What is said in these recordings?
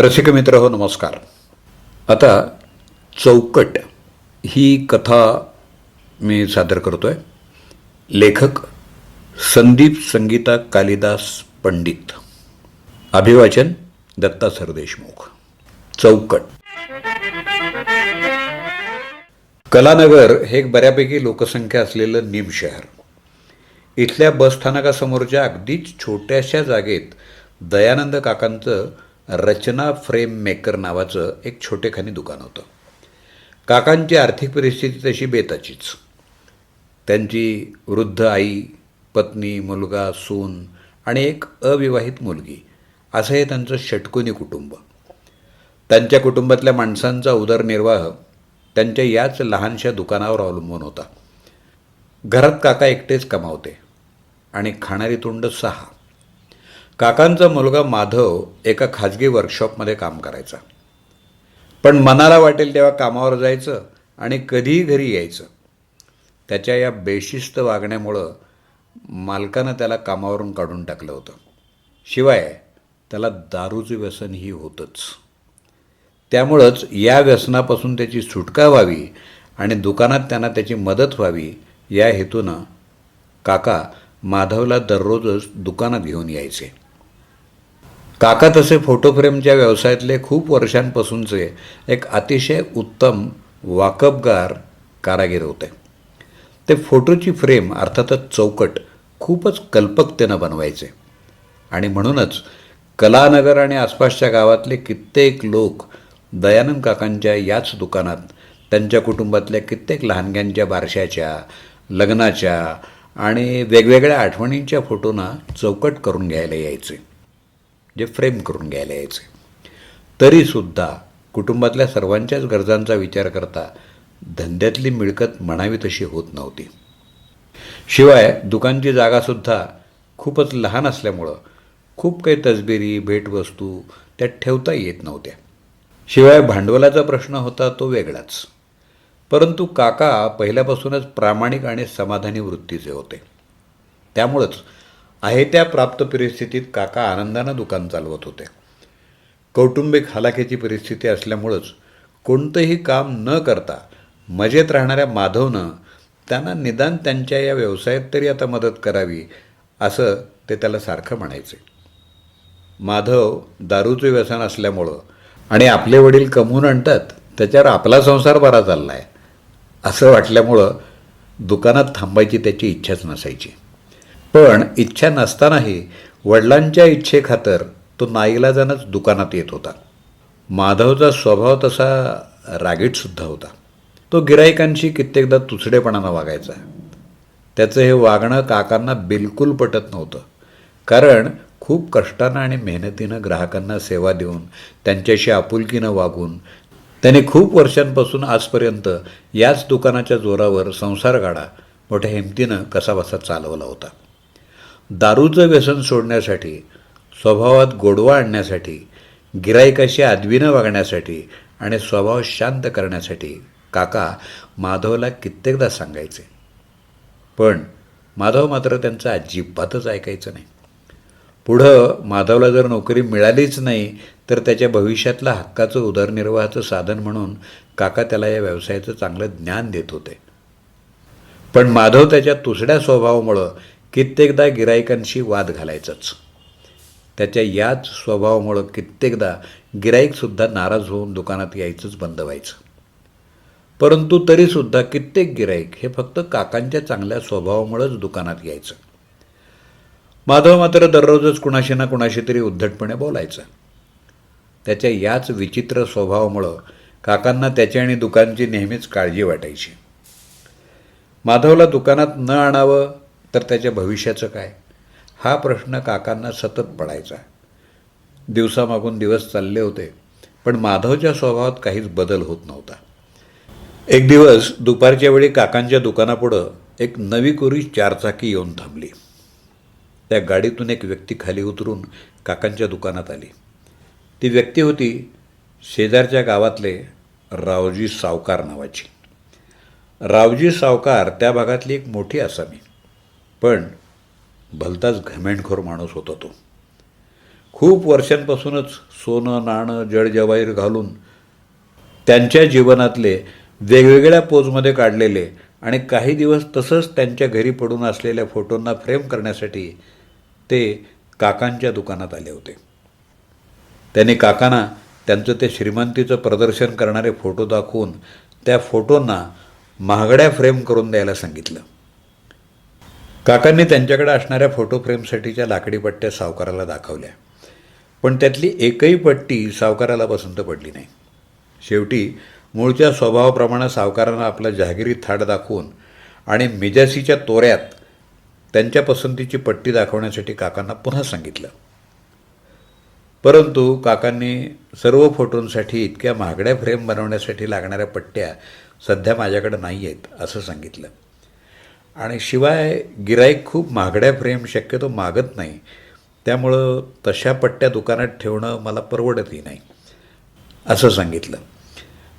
रसिक मित्र हो नमस्कार. आता चौकट ही कथा मी सादर करतो आहे लेखक संदीप संगीता कालिदास पंडित. अभिवाचन दत्ता सरदेशमुख. चौकट. कलानगर हे एक बऱ्यापैकी लोकसंख्या असलेलं निम शहर. इथल्या बसस्थानकासमोरच्या अगदीच छोट्याशा जागेत दयानंद काकांचं रचना फ्रेम मेकर नावाचं एक छोटेखानी दुकान होतं. काकांची आर्थिक परिस्थिती तशी बेताचीच. त्यांची वृद्ध आई पत्नी मुलगा सून आणि एक अविवाहित मुलगी असं हे त्यांचं षटकोनी कुटुंब. त्यांच्या कुटुंबातल्या माणसांचा उदरनिर्वाह त्यांच्या याच लहानशा दुकानावर अवलंबून होता. घरात काका एकटेच कमावते आणि खाणारी तोंड सहा. काकांचा मुलगा माधव एका खाजगी वर्कशॉपमध्ये काम करायचा. पण मनाला वाटेल तेव्हा कामावर जायचं आणि कधीही घरी यायचं. त्याच्या या बेशिस्त वागण्यामुळं मालकानं त्याला कामावरून काढून टाकलं होतं. शिवाय त्याला दारूचं व्यसनही होतंच. त्यामुळंच या व्यसनापासून त्याची सुटका व्हावी आणि दुकानात त्यांना त्याची मदत व्हावी या हेतूनं काका माधवला दररोजच दुकानात घेऊन यायचे. काका तसे फोटो फ्रेमच्या व्यवसायातले खूप वर्षांपासूनचे एक अतिशय उत्तम वाकबगार कारागीर होते. ते फोटोची फ्रेम अर्थातच चौकट खूपच कल्पकतेनं बनवायचे. आणि म्हणूनच कलानगर आणि आसपासच्या गावातले कित्येक लोक दयानंद काकांच्या याच दुकानात त्यांच्या कुटुंबातल्या कित्येक लहानग्यांच्या बारशाच्या लग्नाच्या आणि वेगवेगळ्या आठवणींच्या फोटोना चौकट करून घ्यायला यायचे. जे फ्रेम करून घ्यायला यायचे. तरीसुद्धा कुटुंबातल्या सर्वांच्याच गरजांचा विचार करता धंद्यातली मिळकत म्हणावी तशी होत नव्हती. शिवाय दुकानची जागासुद्धा खूपच लहान असल्यामुळं खूप काही तसबिरी भेटवस्तू त्यात ठेवता येत नव्हत्या. शिवाय भांडवलाचा प्रश्न होता तो वेगळाच. परंतु काका पहिल्यापासूनच प्रामाणिक आणि समाधानी वृत्तीचे होते. त्यामुळंच आहे त्या प्राप्त परिस्थितीत काका आनंदानं दुकान चालवत होते. कौटुंबिक हलाखीची परिस्थिती असल्यामुळंच कोणतंही काम न करता मजेत राहणाऱ्या माधवनं त्यांना निदान त्यांच्या या व्यवसायात तरी आता मदत करावी असं ते त्याला सारखं म्हणायचे. माधव दारूचं व्यसन असल्यामुळं आणि आपले वडील कमवून आणतात त्याच्यावर आपला संसार बरा चालला आहे असं वाटल्यामुळं दुकानात थांबायची त्याची इच्छाच नसायची. पण इच्छा नसतानाही वडिलांच्या इच्छेखातर तो नाईलाजानंच दुकानात येत होता. माधवचा स्वभाव तसा रागीटसुद्धा होता. तो गिरायकांशी कित्येकदा तुचडेपणानं वागायचा. त्याचं हे वागणं काकांना बिलकुल पटत नव्हतं. कारण खूप कष्टानं आणि मेहनतीनं ग्राहकांना सेवा देऊन त्यांच्याशी आपुलकीनं वागून त्याने खूप वर्षांपासून आजपर्यंत याच दुकानाच्या जोरावर संसार गाडा मोठ्या हिमतीनं कसाबसा चालवला होता. दारूचं व्यसन सोडण्यासाठी स्वभावात गोडवा आणण्यासाठी गिरायकाशी आदवीनं वागण्यासाठी आणि स्वभाव शांत करण्यासाठी काका माधवला कित्येकदा सांगायचे. पण माधव मात्र त्यांचं अजिबातच ऐकायचं नाही. पुढं माधवला जर नोकरी मिळालीच नाही तर त्याच्या भविष्यातला हक्काचं उदरनिर्वाहाचं साधन म्हणून काका त्याला या व्यवसायाचं चांगलं ज्ञान देत होते. पण माधव त्याच्या तुसड्या स्वभावामुळं कित्येकदा गिरायकांशी वाद घालायचाच. त्याच्या याच स्वभावामुळं कित्येकदा गिराईकसुद्धा नाराज होऊन दुकानात यायचंच बंद व्हायचं. परंतु तरीसुद्धा कित्येक गिराईक हे फक्त काकांच्या चांगल्या स्वभावामुळंच दुकानात यायचं. माधव मात्र दररोजच कुणाशी ना कुणाशी तरी उद्धटपणे बोलायचं. त्याच्या याच विचित्र स्वभावामुळं काकांना त्याची आणि दुकानची नेहमीच काळजी वाटायची. माधवला दुकानात न आणावं तर त्याच्या भविष्याचं काय? हा प्रश्न काकांना सतत पडायचा. दिवसामागून दिवस चालले होते पण माधवच्या स्वभावात काहीच बदल होत नव्हता. एक दिवस दुपारच्या वेळी काकांच्या दुकानापुढं एक नवी कोरी चारचाकी येऊन थांबली. त्या गाडीतून एक व्यक्ती खाली उतरून काकांच्या दुकानात आली. ती व्यक्ती होती शेजारच्या गावातले रावजी सावकार नावाची. रावजी सावकार त्या भागातली एक मोठी आसामी. पण भलताच घमेंडखोर माणूस होता तो. खूप वर्षांपासूनच सोनं नाणं जडजवाहीर घालून त्यांच्या जीवनातले वेगवेगळ्या पोजमध्ये काढलेले आणि काही दिवस तसंच त्यांच्या घरी पडून असलेल्या फोटोंना फ्रेम करण्यासाठी ते काकांच्या दुकानात आले होते. त्यांनी काकांना त्यांचं ते श्रीमंतीचं प्रदर्शन करणारे फोटो दाखवून त्या फोटोंना महागड्या फ्रेम करून द्यायला सांगितलं. काकांनी त्यांच्याकडे असणाऱ्या फोटो फ्रेमसाठीच्या लाकडी पट्ट्या सावकाराला दाखवल्या. पण त्यातली एकही पट्टी सावकाराला पसंत पडली नाही. शेवटी मूळच्या स्वभावाप्रमाणे सावकारांना आपला जहागिरी थाट दाखवून आणि मिजासीच्या तोऱ्यात त्यांच्या पसंतीची पट्टी दाखवण्यासाठी काकांना पुन्हा सांगितलं. परंतु काकांनी सर्व फोटोंसाठी इतक्या महागड्या फ्रेम बनवण्यासाठी लागणाऱ्या पट्ट्या सध्या माझ्याकडे नाही आहेत असं सांगितलं. आणि शिवाय गिराईक खूप महागड्या फ्रेम शक्यतो मागत नाही. त्यामुळं तशा पट्ट्या दुकानात ठेवणं मला परवडतही नाही. असं सांगितलं.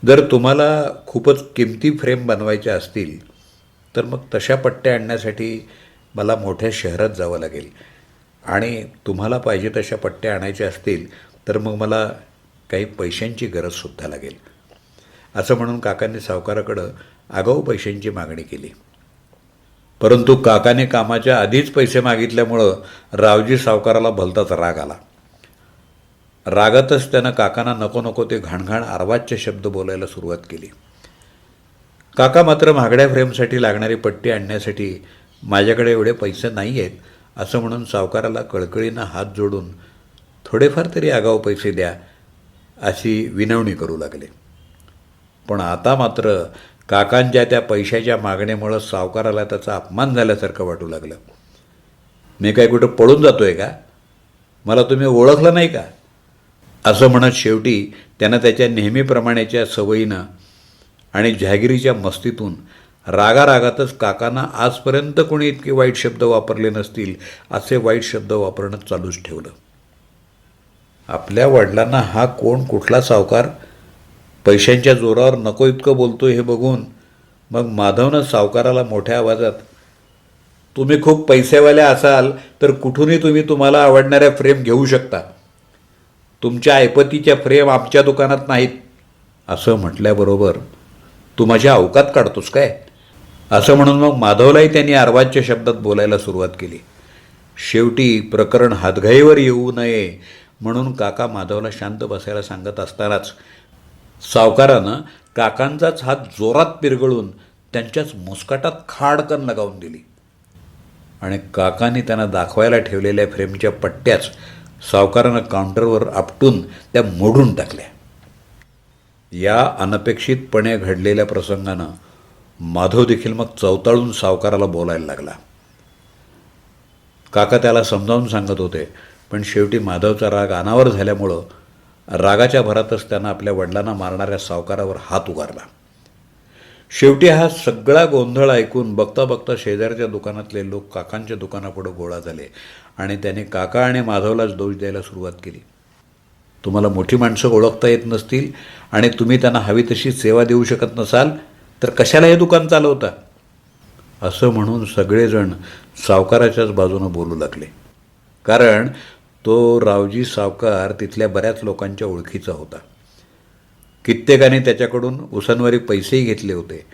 जर तुम्हाला खूपच किमती फ्रेम बनवायच्या असतील तर मग तशा पट्ट्या आणण्यासाठी मला मोठ्या शहरात जावं लागेल. आणि तुम्हाला पाहिजे तशा पट्ट्या आणायच्या असतील तर मग मला काही पैशांची गरजसुद्धा लागेल. असं म्हणून काकांनी सावकाराकडं आगाऊ पैशांची मागणी केली. परंतु काकाने कामाच्या आधीच पैसे मागितल्यामुळं रावजी सावकाराला भलताच राग आला. रागातच त्यानं काकांना नको नको ते घाणघाण अर्वाच्य शब्द बोलायला सुरुवात केली. काका मात्र महागड्या फ्रेमसाठी लागणारी पट्टी आणण्यासाठी माझ्याकडे एवढे पैसे नाही आहेत असं म्हणून सावकाराला कळकळीनं हात जोडून थोडेफार तरी आगाऊ पैसे द्या अशी विनवणी करू लागले. पण आता मात्र काकांच्या त्या पैशाच्या मागणीमुळं सावकाराला त्याचा अपमान झाल्यासारखं वाटू लागलं. मी काय कुठं पळून जातोय का? मला तुम्ही ओळखलं नाही का? असं म्हणत शेवटी त्यानं त्याच्या नेहमीप्रमाणेच्या सवयीनं आणि जहागिरीच्या मस्तीतून रागारागातच काकांना आजपर्यंत कोणी इतके वाईट शब्द वापरले नसतील असे वाईट शब्द वापरणं चालूच ठेवलं. आपल्या वडिलांना हा कोण कुठला सावकार पैशांच्या जोरावर नको इतकं बोलतो हे बघून मग माधवनं सावकाराला मोठ्या आवाजात तुम्ही खूप पैसेवाले असाल तर कुठूनही तुम्ही तुम्हाला आवडणाऱ्या फ्रेम घेऊ शकता. तुमच्या ऐपतीच्या फ्रेम आमच्या दुकानात नाहीत. असं म्हटल्याबरोबर तू माझ्या अवकात काढतोस काय? असं म्हणून मग माधवलाही त्यांनी अर्वाच्य शब्दात बोलायला सुरुवात केली. शेवटी प्रकरण हातघाईवर येऊ नये. म्हणून काका माधवला शांत बसायला सांगत असतानाच सावकारानं काकांचाच हात जोरात पिरगळून त्यांच्याच मुस्काटात खाडकन लगावून दिली. आणि काकांनी त्यांना दाखवायला ठेवलेल्या फ्रेमच्या पट्ट्याच सावकारानं काउंटरवर आपटून त्या मोडून टाकल्या. या अनपेक्षितपणे घडलेल्या प्रसंगानं माधव देखील मग चवताळून सावकाराला बोलायला लागला. काका त्याला समजावून सांगत होते पण शेवटी माधवचा राग अनावर झाल्यामुळं रागाच्या भरातच त्यानं आपल्या वडिलांना मारणाऱ्या सावकारावर हात उगारला. शेवटी हा सगळा गोंधळ ऐकून बघता बघता शेजारच्या दुकानातले लोक काकांच्या दुकानापुढं गोळा झाले आणि त्याने काका आणि माधवलाच दोष द्यायला सुरुवात केली. तुम्हाला मोठी माणसं ओळखता येत नसतील आणि तुम्ही त्यांना हवी तशी सेवा देऊ शकत नसाल तर कशाला हे दुकान चालवता? असं म्हणून सगळेजण सावकाराच्याच बाजूनं बोलू लागले. कारण तो रावजी सावकार तिथल्या बऱ्याच लोकांच्या ओळखीचा होता. कित्येकाने त्याच्याकडून उसनवारी पैसेही घेतले होते.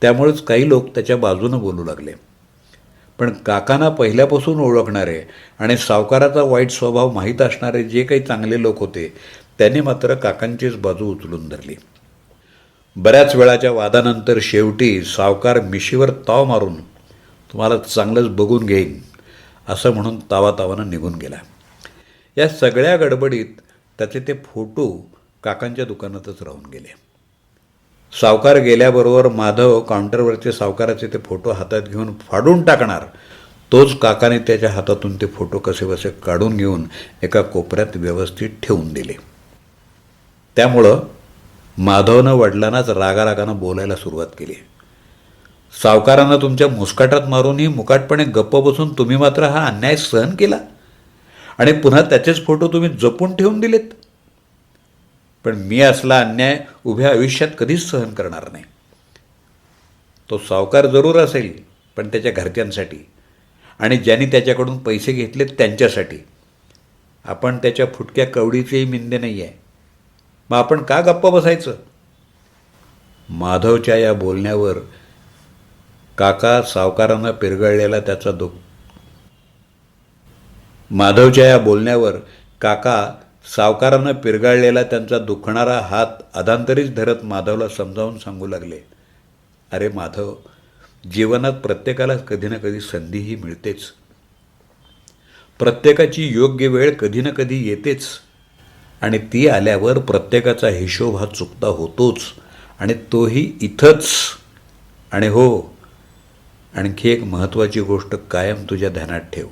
त्यामुळेच काही लोक त्याच्या बाजूनं बोलू लागले. पण काकांना पहिल्यापासून ओळखणारे आणि सावकाराचा वाईट स्वभाव माहीत असणारे जे काही चांगले लोक होते त्यांनी मात्र काकांचीच बाजू उचलून धरली. बऱ्याच वेळाच्या वादानंतर शेवटी सावकार मिशीवर ताव मारून तुम्हाला चांगलंच बघून घेईन असं म्हणून तावातावानं निघून गेला. या सगळ्या गडबडीत त्याचे ते फोटो काकांच्या दुकानातच राहून गेले. सावकार गेल्याबरोबर माधव काउंटरवरचे सावकाराचे ते फोटो हातात घेऊन फाडून टाकणार तोच काकाने त्याच्या हातातून ते फोटो कसेबसे काढून घेऊन एका कोपऱ्यात व्यवस्थित ठेवून दिले. त्यामुळं माधवनं वडिलांनाच रागारागानं बोलायला सुरुवात केली. सावकारांना तुमच्या मुस्काटात मारूनही मुकाटपणे गप्प बसून तुम्ही मात्र हा अन्याय सहन केला. आणि पुन्हा त्याचेच फोटो तुम्ही जपून ठेवून दिलेत. पण मी असला अन्याय उभ्या आयुष्यात कधीच सहन करणार नाही. तो सावकार जरूर असेल पण त्याच्या घरच्यांसाठी. आणि ज्यांनी त्याच्याकडून पैसे घेतले त्यांच्यासाठी. आपण त्याच्या फुटक्या कवडीचेही मिंदे नाही आहे मग आपण का गप्प बसायचं? माधवच्या या बोलण्यावर काका सावकारांना पिरगळलेला त्याचा दुःख माधवच्या या बोलण्यावर काका सावकारानं पिरगाळलेला त्यांचा दुखणारा हात अधांतरीच धरत माधवला समजावून सांगू लागले. अरे माधव जीवनात प्रत्येकाला कधी ना कधी संधीही मिळतेच. प्रत्येकाची योग्य वेळ कधी ना कधी येतेच. आणि ती आल्यावर प्रत्येकाचा हिशोब हा चुकता होतोच. आणि तोही इथंच. आणि हो आणखी एक महत्त्वाची गोष्ट कायम तुझ्या ध्यानात ठेव.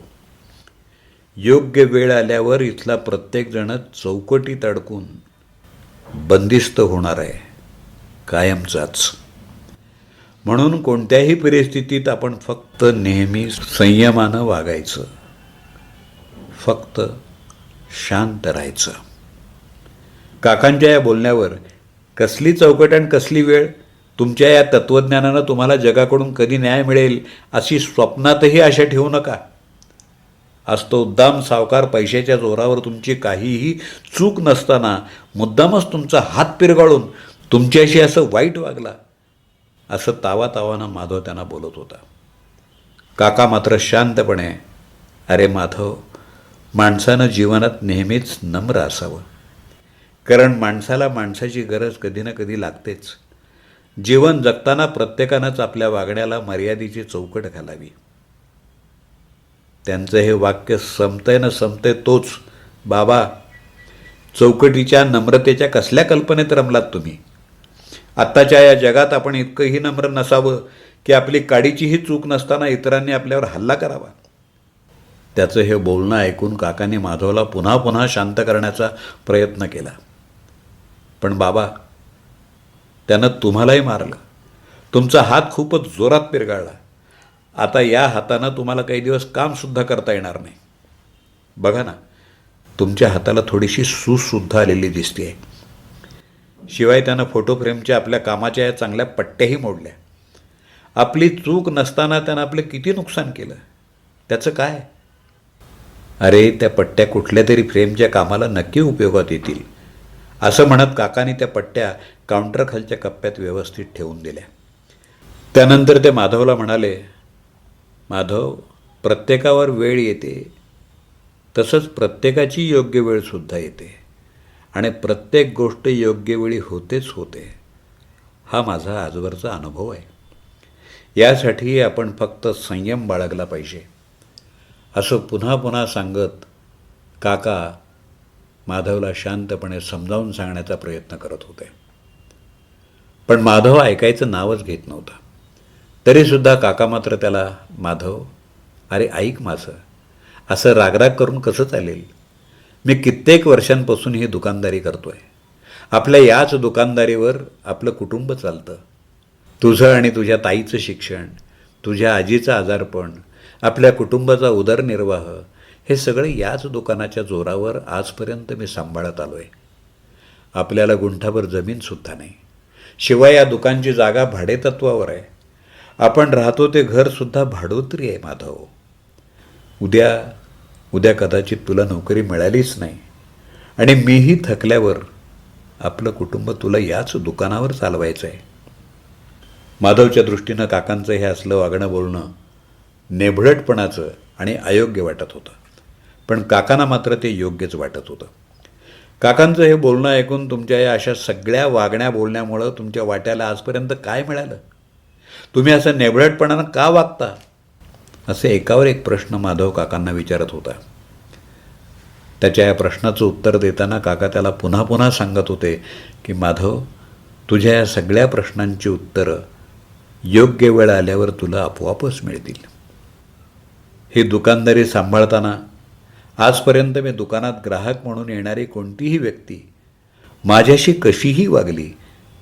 योग्य वेळ आल्यावर इथला प्रत्येकजण चौकटीत अडकून बंदिस्त होणार आहे. कायमचाच. म्हणून कोणत्याही परिस्थितीत आपण फक्त नेहमी संयमानं वागायचं. फक्त शांत राहायचं. काकांच्या या बोलण्यावर कसली चौकट आणि कसली वेळ? तुमच्या या तत्त्वज्ञानानं तुम्हाला जगाकडून कधी न्याय मिळेल अशी स्वप्नातही आशा ठेवू नका. आज तो उद्दाम सावकार पैशाच्या जोरावर तुमची काहीही चूक नसताना मुद्दामच तुमचा हात पिरगाळून तुमच्याशी असं वाईट वागला असं तावा तावानं माधव त्यांना बोलत होता. काका मात्र शांतपणे अरे माधव माणसानं जीवनात नेहमीच नम्र असावं. कारण माणसाला माणसाची गरज कधी ना कधी लागतेच. जीवन जगताना प्रत्येकानंच आपल्या वागण्याला मर्यादेची चौकट घालावी. त्यांचं हे वाक्य संपतंय ना संपतंय तोच. बाबा चौकटीच्या नम्रतेच्या कसल्या कल्पनेत रमलात तुम्ही? आत्ताच्या या जगात आपण इतकंही नम्र नसावं की आपली काडीचीही चूक नसताना इतरांनी आपल्यावर हल्ला करावा. त्याचं हे बोलणं ऐकून काकाने माधवला पुन्हा पुन्हा शांत करण्याचा प्रयत्न केला. पण बाबा त्यानं तुम्हालाही मारलं. तुमचा हात खूपच जोरात पिरगाळला. आता या हातानं तुम्हाला काही दिवस कामसुद्धा करता येणार नाही. बघा ना तुमच्या हाताला थोडीशी सूजसुद्धा आलेली दिसते आहे शिवाय त्यानं फोटो फ्रेमच्या आपल्या कामाच्या या चांगल्या पट्ट्याही मोडल्या. आपली चूक नसताना त्यानं आपलं किती नुकसान केलं? त्याचं काय? अरे त्या पट्ट्या कुठल्या तरी फ्रेमच्या कामाला नक्की उपयोगात येतील असं म्हणत काकाने त्या पट्ट्या काउंटरखालच्या कप्प्यात व्यवस्थित ठेवून दिल्या. त्यानंतर ते माधवला म्हणाले माधव प्रत्येकावर वेळ येते. तसंच प्रत्येकाची योग्य वेळसुद्धा येते. आणि प्रत्येक गोष्ट योग्य वेळी होतेच होते. हा माझा आजवरचा अनुभव आहे. यासाठी आपण फक्त संयम बाळगला पाहिजे. असं पुन्हा पुन्हा सांगत काका माधवला शांतपणे समजावून सांगण्याचा प्रयत्न करत होते. पण माधव ऐकायचं नावच घेत नव्हता. तरीसुद्धा काका मात्र त्याला माधव अरे ऐक माझं. असं रागराग करून कसं चालेल? मी कित्येक वर्षांपासून ही दुकानदारी करतोय. आपल्या याच दुकानदारीवर आपलं कुटुंब चालतं. तुझं आणि तुझ्या ताईचं शिक्षण तुझ्या आजीचं आजारपण आपल्या कुटुंबाचा उदरनिर्वाह हे सगळं याच दुकानाच्या जोरावर आजपर्यंत मी सांभाळत आलो आहे आपल्याला गुंठाभर जमीनसुद्धा नाही. शिवाय या दुकानची जागा भाडेतत्वावर आहे. आपण राहतो ते घरसुद्धा भाडोत्री आहे माधव. उद्या उद्या कदाचित तुला नोकरी मिळालीच नाही. आणि मीही थकल्यावर आपलं कुटुंब तुला याच दुकानावर चालवायचं आहे माधवच्या दृष्टीनं काकांचं हे असलं वागणं बोलणं नेभळटपणाचं आणि अयोग्य वाटत होतं. पण काकांना मात्र ते योग्यच वाटत होतं. काकांचं हे बोलणं ऐकून तुमच्या या अशा सगळ्या वागण्या बोलण्यामुळं तुमच्या वाट्याला आजपर्यंत काय मिळालं? तुम्ही असं नेभळटपणानं का वागता? असे एकावर एक प्रश्न माधव काकांना विचारत होता. त्याच्या या प्रश्नाचं उत्तर देताना काका त्याला पुन्हा पुन्हा सांगत होते की माधव तुझ्या या सगळ्या प्रश्नांची उत्तरं योग्य वेळ आल्यावर तुला आपोआपच मिळतील. ही दुकानदारी सांभाळताना आजपर्यंत मी दुकानात ग्राहक म्हणून येणारी कोणतीही व्यक्ती माझ्याशी कशीही वागली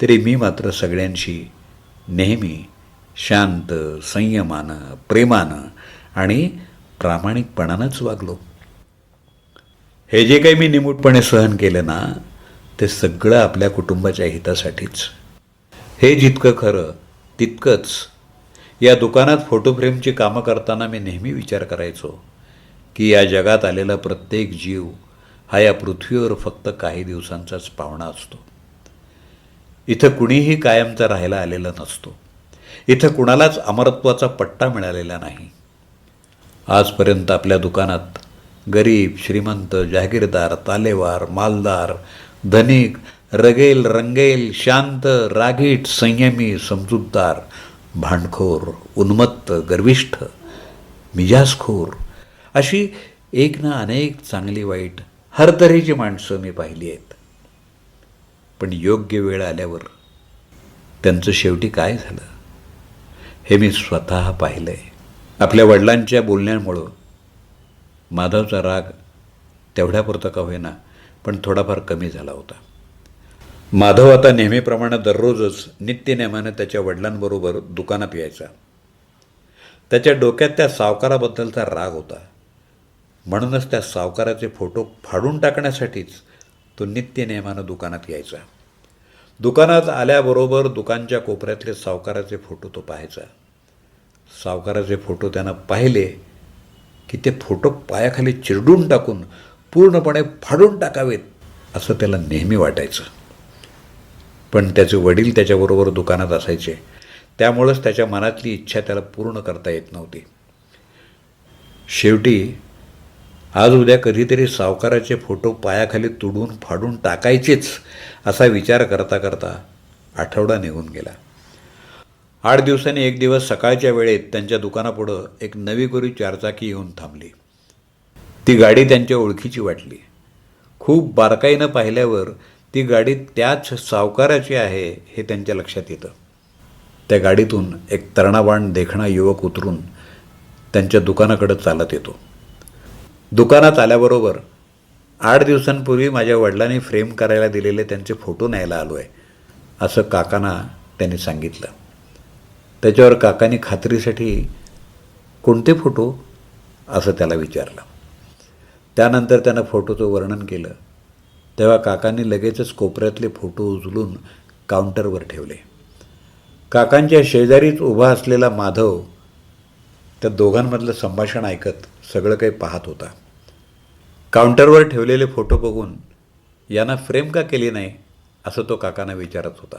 तरी मी मात्र सगळ्यांशी नेहमी शांत संयमानं प्रेमानं आणि प्रामाणिकपणानंच वागलो. हे जे काही मी निमूटपणे सहन केलं ना ते सगळं आपल्या कुटुंबाच्या हितासाठीच. हे जितकं खरं तितकंच. या दुकानात फोटो फ्रेमची कामं करताना मी नेहमी विचार करायचो की या जगात आलेला प्रत्येक जीव हा या पृथ्वीवर फक्त काही दिवसांचाच पाहुणा असतो. इथं कुणीही कायमचा राहायला आलेला नसतो. इथं कुणालाच अमरत्वाचा पट्टा मिळालेला नाही. आजपर्यंत आपल्या दुकानात गरीब श्रीमंत जहागीरदार तालेवार मालदार धनिक रगेल रंगेल शांत रागीट संयमी समजूतदार भांडखोर उन्मत्त गर्विष्ठ मिजाजखोर अशी एक ना अनेक चांगली वाईट हर तऱ्हेची माणसं मी पाहिली आहेत. पण योग्य वेळ आल्यावर त्यांचं शेवटी काय झालं? हे मी स्वतः पाहिलं आहे आपल्या वडिलांच्या बोलण्यामुळं. माधवचा राग तेवढ्यापुरता का होईना पण थोडाफार कमी झाला होता. माधव आता नेहमीप्रमाणे दररोजच नित्यनेमाने त्याच्या वडिलांबरोबर दुकानात यायचा. त्याच्या डोक्यात त्या सावकाराबद्दलचा राग होता. म्हणूनच त्या सावकाराचे फोटो फाडून टाकण्यासाठीच तो नित्यनेमानं दुकानात यायचा. दुकानात आल्याबरोबर दुकानच्या कोपऱ्यातले सावकाराचे फोटो तो पाहायचा. सावकाराचे फोटो त्यानं पाहिले की ते फोटो पायाखाली चिरडून टाकून पूर्णपणे फाडून टाकावेत असं त्याला नेहमी वाटायचं. पण त्याचे वडील त्याच्याबरोबर दुकानात असायचे. त्यामुळंच त्याच्या मनातली इच्छा त्याला पूर्ण करता येत नव्हती. शेवटी आज उद्या कधीतरी सावकाराचे फोटो पायाखाली तुडून फाडून टाकायचेच असा विचार करता करता आठवडा निघून गेला. आठ दिवसांनी एक दिवस सकाळच्या वेळेत त्यांच्या दुकानापुढं एक नवी गोरी चारचाकी येऊन थांबली. ती गाडी त्यांच्या ओळखीची वाटली. खूप बारकाईनं पाहिल्यावर ती गाडी त्याच सावकाराची आहे हे त्यांच्या लक्षात येतं. त्या गाडीतून एक तरणाबाण देखणा युवक उतरून त्यांच्या दुकानाकडं चालत येतो. दुकानात आल्याबरोबर आठ दिवसांपूर्वी माझ्या वडिलांनी फ्रेम करायला दिलेले त्यांचे फोटो न्यायला आलो आहे असं काकांना त्यांनी सांगितलं. त्याच्यावर काकांनी खात्रीसाठी कोणते फोटो असं त्याला विचारलं. त्यानंतर त्यानं फोटोचं वर्णन केलं. तेव्हा काकांनी लगेचच कोपऱ्यातले फोटो उचलून काउंटरवर ठेवले. काकांच्या शेजारीच उभा असलेला माधव त्या दोघांमधलं संभाषण ऐकत सगळं काही पाहत होता. काउंटरवर ठेवलेले फोटो बघून यांना फ्रेम का केली नाही असं तो काकांना विचारत होता.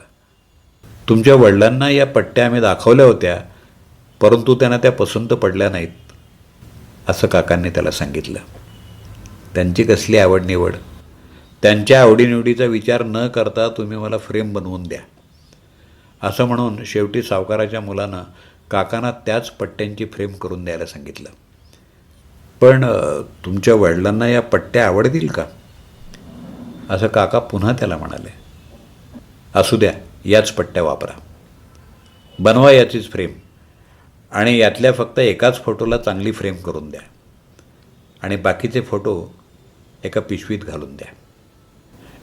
तुमच्या वडिलांना या पट्ट्या आम्ही दाखवल्या होत्या परंतु त्यांना त्या पसंत पडल्या नाहीत असं काकांनी त्याला सांगितलं. त्यांची कसली आवड निवड त्यांच्या आवडीनिवडीचा विचार न करता तुम्ही मला फ्रेम बनवून द्या. असं म्हणून शेवटी सावकाराच्या मुलानं काकांना त्याच पट्ट्यांची फ्रेम करून द्यायला सांगितलं. पण तुमच्या वडिलांना या पट्ट्या आवडतील का? असं काका पुन्हा त्याला म्हणाले. असू द्या याच पट्ट्या वापरा. बनवा याचीच फ्रेम. आणि यातल्या फक्त एकाच फोटोला चांगली फ्रेम करून द्या. आणि बाकीचे फोटो एका पिशवीत घालून द्या.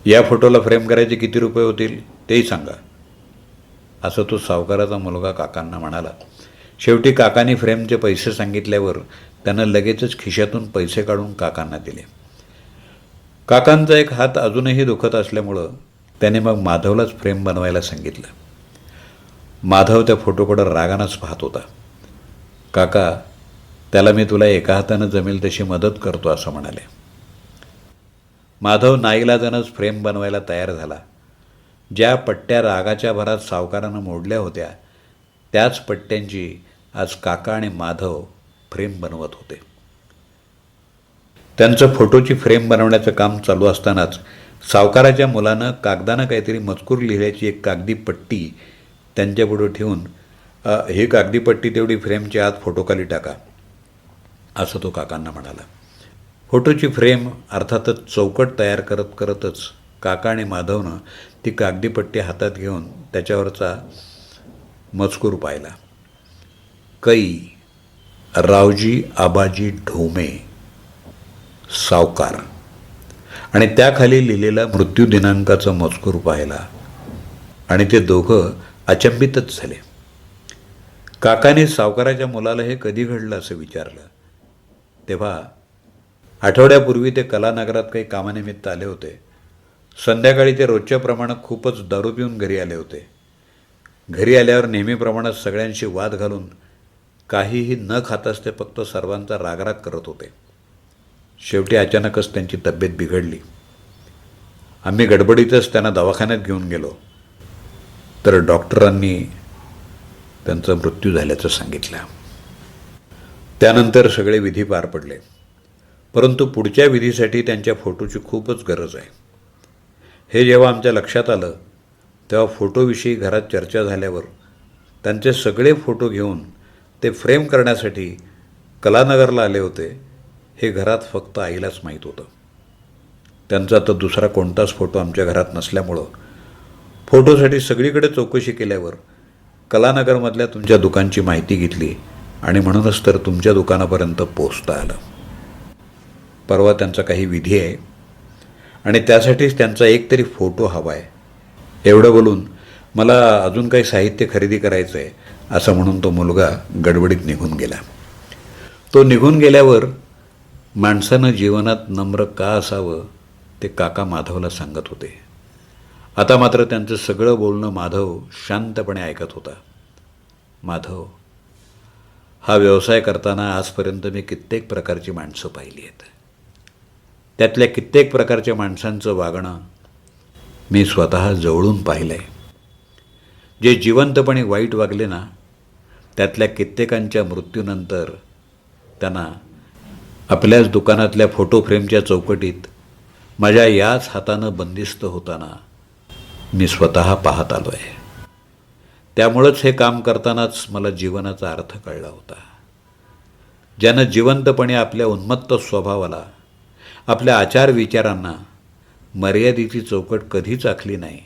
या फोटोला फ्रेम करायचे किती रुपये होतील तेही सांगा. असं तो सावकाराचा मुलगा काकांना म्हणाला. शेवटी काकांनी फ्रेमचे पैसे सांगितल्यावर त्यांना लगेचच खिशातून पैसे काढून काकांना दिले. काकांचा एक हात अजूनही दुखत असल्यामुळं त्याने मग माधवलाच फ्रेम बनवायला सांगितलं. माधव त्या फोटोकडं रागानंच पाहत होता. काका त्याला मी तुला एका हातानं जमेल तशी मदत करतो असं म्हणाले. माधव नाईलाजानंच फ्रेम बनवायला तयार झाला. ज्या पट्ट्या रागाच्या भरात सावकारानं मोडल्या होत्या त्याच पट्ट्यांची आज काका आणि माधव फ्रेम बनवत होते. त्यांचं फोटोची फ्रेम बनवण्याचं काम चालू असतानाच सावकाराच्या मुलानं कागदानं काहीतरी मजकूर लिहिल्याची एक कागदी पट्टी त्यांच्यापुढं ठेवून ही कागदी पट्टी तेवढी फ्रेमच्या आत फोटोखाली टाका असं तो काकांना म्हणाला. फोटोची फ्रेम अर्थातच चौकट तयार करत करतच काका आणि माधवनं ती कागदी पट्टी हातात घेऊन त्याच्यावरचा मजकूर पाहिला. कै रावजी आबाजी ढोमे सावकार. आणि त्याखाली लिहिलेला मृत्यू दिनांकाचा मजकूर पाहिला. आणि ते दोघं अचंबितच झाले. काकाने सावकाराच्या मुलाला हे कधी घडलं असं विचारलं. तेव्हा आठवड्यापूर्वी ते कलानगरात काही कामानिमित्त आले होते. संध्याकाळी ते रोजच्या प्रमाणात खूपच दारू पिऊन घरी आले होते. घरी आल्यावर नेहमीप्रमाणे सगळ्यांशी वाद घालून काहीही न खाताच ते फक्त सर्वांचा रागराग करत होते. शेवटी अचानकच त्यांची तब्येत बिघडली. आम्ही गडबडीतच त्यांना दवाखान्यात घेऊन गेलो. तर डॉक्टरांनी त्यांचा मृत्यू झाल्याचं सांगितलं. त्यानंतर सगळे विधी पार पडले. परंतु पुढच्या विधीसाठी त्यांच्या फोटोची खूपच गरज आहे. हे जेव्हा आमच्या लक्षात आलं तेव्हा फोटोविषयी घरात चर्चा झाल्यावर त्यांचे सगळे फोटो घेऊन ते फ्रेम करण्यासाठी कलानगरला आले होते. हे घरात फक्त आईलाच माहीत होतं. त्यांचा तर दुसरा कोणताच फोटो आमच्या घरात नसल्यामुळं फोटोसाठी सगळीकडे चौकशी केल्यावर कलानगरमधल्या तुमच्या दुकानची माहिती घेतली आणि म्हणूनच तर तुमच्या दुकानापर्यंत पोचता आलं. परवा त्यांचा काही विधी आहे आणि त्यासाठीच त्यांचा एक तरी फोटो हवा आहे एवढं बोलून मला अजून काही साहित्य खरेदी करायचं आहे असं म्हणून तो मुलगा गडबडीत निघून गेला. तो निघून गेल्यावर माणसानं जीवनात नम्र का असावं ते काका माधवला सांगत होते. आता मात्र त्यांचं सगळं बोलणं माधव शांतपणे ऐकत होता. माधव हा व्यवसाय करताना आजपर्यंत मी कित्येक प्रकारची माणसं पाहिली आहेत. त्यातल्या कित्येक प्रकारच्या माणसांचं वागणं मी स्वतः जवळून पाहिलं आहे जे जिवंतपणे वाईट वागले ना त्यातल्या कित्येकांच्या मृत्यूनंतर त्यांना आपल्याच दुकानातल्या फोटो फ्रेमच्या चौकटीत माझ्या याच हातानं बंदिस्त होताना मी स्वतः पाहत आलो आहे त्यामुळंच हे काम करतानाच मला जीवनाचा अर्थ कळला होता. ज्यानं जिवंतपणे आपल्या उन्मत्त स्वभावाला आपल्या आचार विचारांना मर्यादेची चौकट कधीच आखली नाही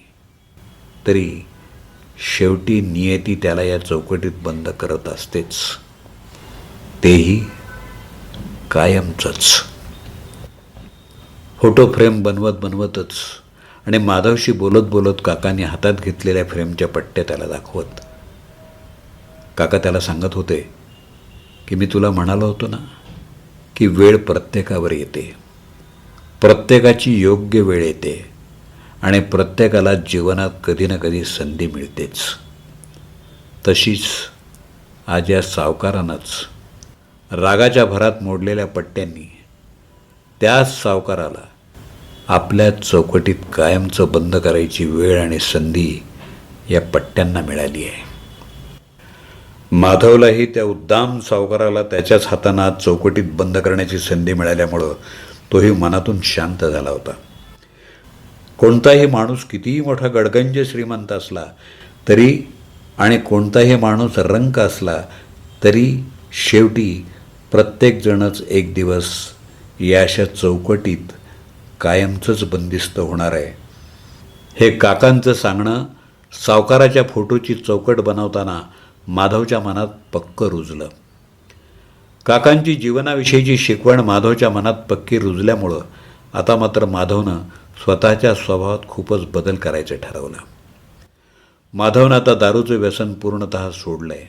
तरी शेवटी नियती त्याला या चौकटीत बंद करत असतेच. तेही कायमचंच. फोटो फ्रेम बनवत बनवतच आणि माधवशी बोलत बोलत काकांनी हातात घेतलेल्या फ्रेमच्या पट्ट्या त्याला दाखवत. काका त्याला सांगत होते की मी तुला म्हणालो होतो ना की वेळ प्रत्येकावर येते. प्रत्येकाची योग्य वेळ येते. आणि प्रत्येकाला जीवनात कधी ना कधी संधी मिळतेच. तशीच आज या सावकारानंच रागाच्या भरात मोडलेल्या पट्ट्यांनी त्याच सावकाराला आपल्या चौकटीत कायमचं बंद करायची वेळ आणि संधी या पट्ट्यांना मिळाली आहे. माधवलाही त्या उद्दाम सावकाराला त्याच्याच हातानं आज चौकटीत बंद करण्याची संधी मिळाल्यामुळं तोही मनातून शांत झाला होता. कोणताही माणूस कितीही मोठा गडगंज श्रीमंत असला तरी आणि कोणताही माणूस रंक असला तरी शेवटी प्रत्येकजणच एक दिवस या अशा चौकटीत कायमचंच बंदिस्त होणार आहे. हे काकांचं सांगणं सावकाराच्या फोटोची चौकट बनवताना माधवच्या मनात पक्क रुजलं. काकांची जीवनाविषयीची शिकवण माधवच्या मनात पक्की रुजल्यामुळं आता मात्र माधवनं स्वतःच्या स्वभावात खूपच बदल करायचे ठरवलं. माधवनं आता दारूचं व्यसन पूर्णत सोडलं आहे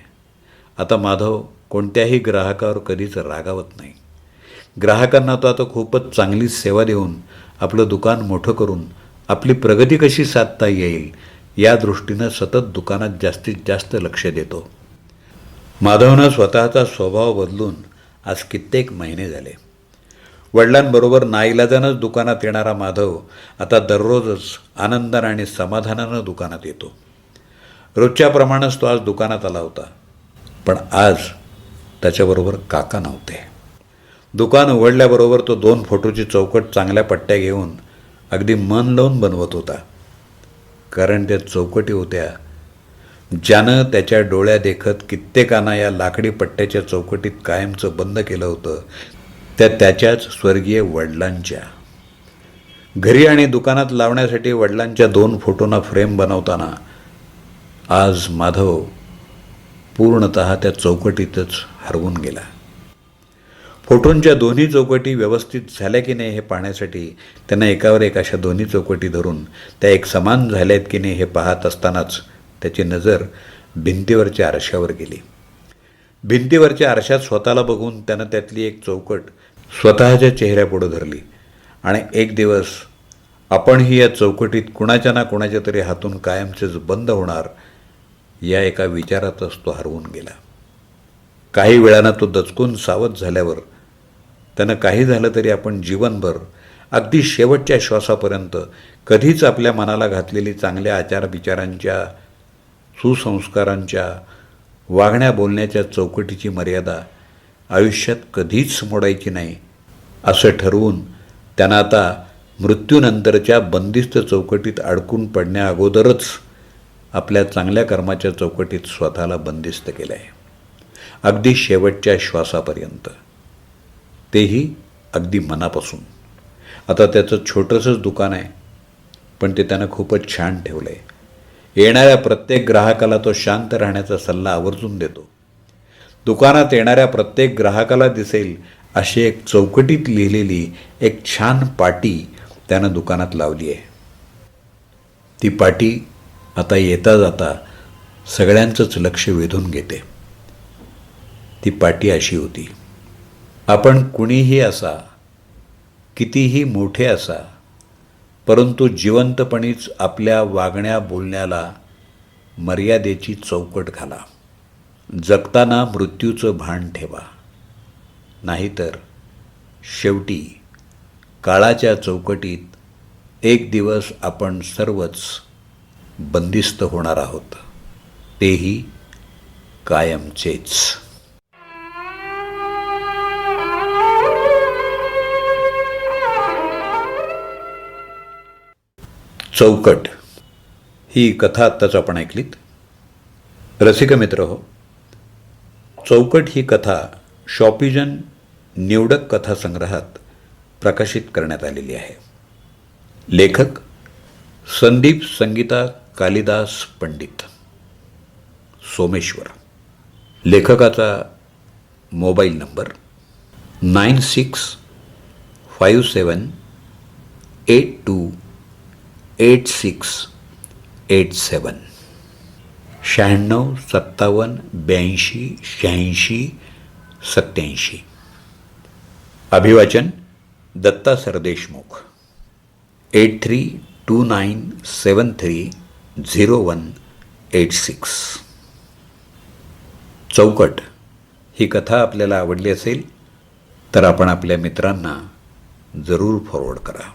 आता माधव कोणत्याही ग्राहकावर कधीच रागावत नाही. ग्राहकांना तो आता खूपच चांगली सेवा देऊन आपलं दुकान मोठं करून आपली प्रगती कशी साधता येईल या दृष्टीनं सतत दुकानात जास्तीत जास्त लक्ष देतो. माधवनं स्वतःचा स्वभाव बदलून आज कित्येक महिने झाले. वडिलांबरोबर नाईलाजानंच दुकानात येणारा माधव आता दररोजच आनंदानं आणि समाधानानं दुकानात येतो. रोजच्याप्रमाणेच तो आज दुकानात आला होता. पण आज त्याच्याबरोबर काका नव्हते. दुकान उघडल्याबरोबर तो दोन फोटोची चौकट चांगल्या पट्ट्या घेऊन अगदी मन लावून बनवत होता. कारण त्या चौकटी होत्या. ज्यानं त्याच्या डोळ्या देखत कित्येकांना या लाकडी पट्ट्याच्या चौकटीत कायमचं बंद केलं होतं त्या त्याच्याच स्वर्गीय वडिलांच्या. घरी आणि दुकानात लावण्यासाठी वडिलांच्या दोन फोटोंना फ्रेम बनवताना आज माधव पूर्णत त्या चौकटीतच हरवून गेला. फोटोंच्या दोन्ही चौकटी व्यवस्थित झाल्या की नाही हे पाहण्यासाठी त्यांना एकावर एक अशा दोन्ही चौकटी धरून त्या एक समान झाल्यात की नाही हे पाहत असतानाच त्याची नजर भिंतीवरच्या आरशावर गेली. भिंतीवरच्या आरशात स्वतःला बघून त्यानं त्यातली एक चौकट स्वतःच्या चेहऱ्यापुढं धरली. आणि एक दिवस आपणही या चौकटीत कुणाच्या ना कुणाच्या तरी हातून कायमचेच बंद होणार या एका विचारातच तो हरवून गेला. काही वेळानं तो दचकून सावध झाल्यावर त्यानं काही झालं तरी आपण जीवनभर अगदी शेवटच्या श्वासापर्यंत कधीच आपल्या मनाला घातलेली चांगल्या आचारविचारांच्या सुसंस्कारांच्या वागण्या बोलण्याच्या चौकटीची मर्यादा आयुष्यात कधीच मोडायची नाही. असं ठरवून त्यांना आता मृत्यूनंतरच्या बंदिस्त चौकटीत अडकून पडण्या अगोदरच आपल्या चांगल्या कर्माच्या चौकटीत स्वतःला बंदिस्त केलं आहे अगदी शेवटच्या श्वासापर्यंत. तेही अगदी मनापासून. आता त्याचं छोटंसंच दुकान आहे पण ते त्यानं खूपच छान ठेवलं आहे येणाऱ्या प्रत्येक ग्राहकाला तो शांत राहण्याचा सल्ला आवर्जून देतो. दुकानात येणाऱ्या प्रत्येक ग्राहकाला दिसेल अशी एक चौकटीत लिहिलेली एक छान पाटी त्यानं दुकानात लावली आहे. ती पाटी आता येता जाता सगळ्यांचंच लक्ष वेधून घेते. ती पाटी अशी होती आपण कुणीही असा कितीही मोठे असा परंतु जिवंतपणीच आपल्या वागण्या बोलण्याला मर्यादेची चौकट घाला. जगताना मृत्यूचं भान ठेवा. नाहीतर शेवटी काळाच्या चौकटीत एक दिवस आपण सर्वच बंदिस्त होणार आहोत. तेही कायमचेच. चौकट ही कथा आत्ताच आपण ऐकलीत. रसिक मित्र हो चौकट ही कथा शॉपिजन निवडक कथासंग्रहात प्रकाशित करण्यात आलेली आहे. लेखक संदीप संगीता कालिदास पंडित सोमेश्वर. लेखकाचा mobile number nine six five seven eight two eight six eight seven शहाण्णव सत्तावन्न ब्याऐंशी शहाऐंशी सत्याऐंशी अभिवाचन Datta Sardeshmukh. Eight three two nine seven three zero one eight six. चौकट. ही कथा आपल्याला आवडली असेल तर आपण आपल्या मित्रांना जरूर फॉरवर्ड करा.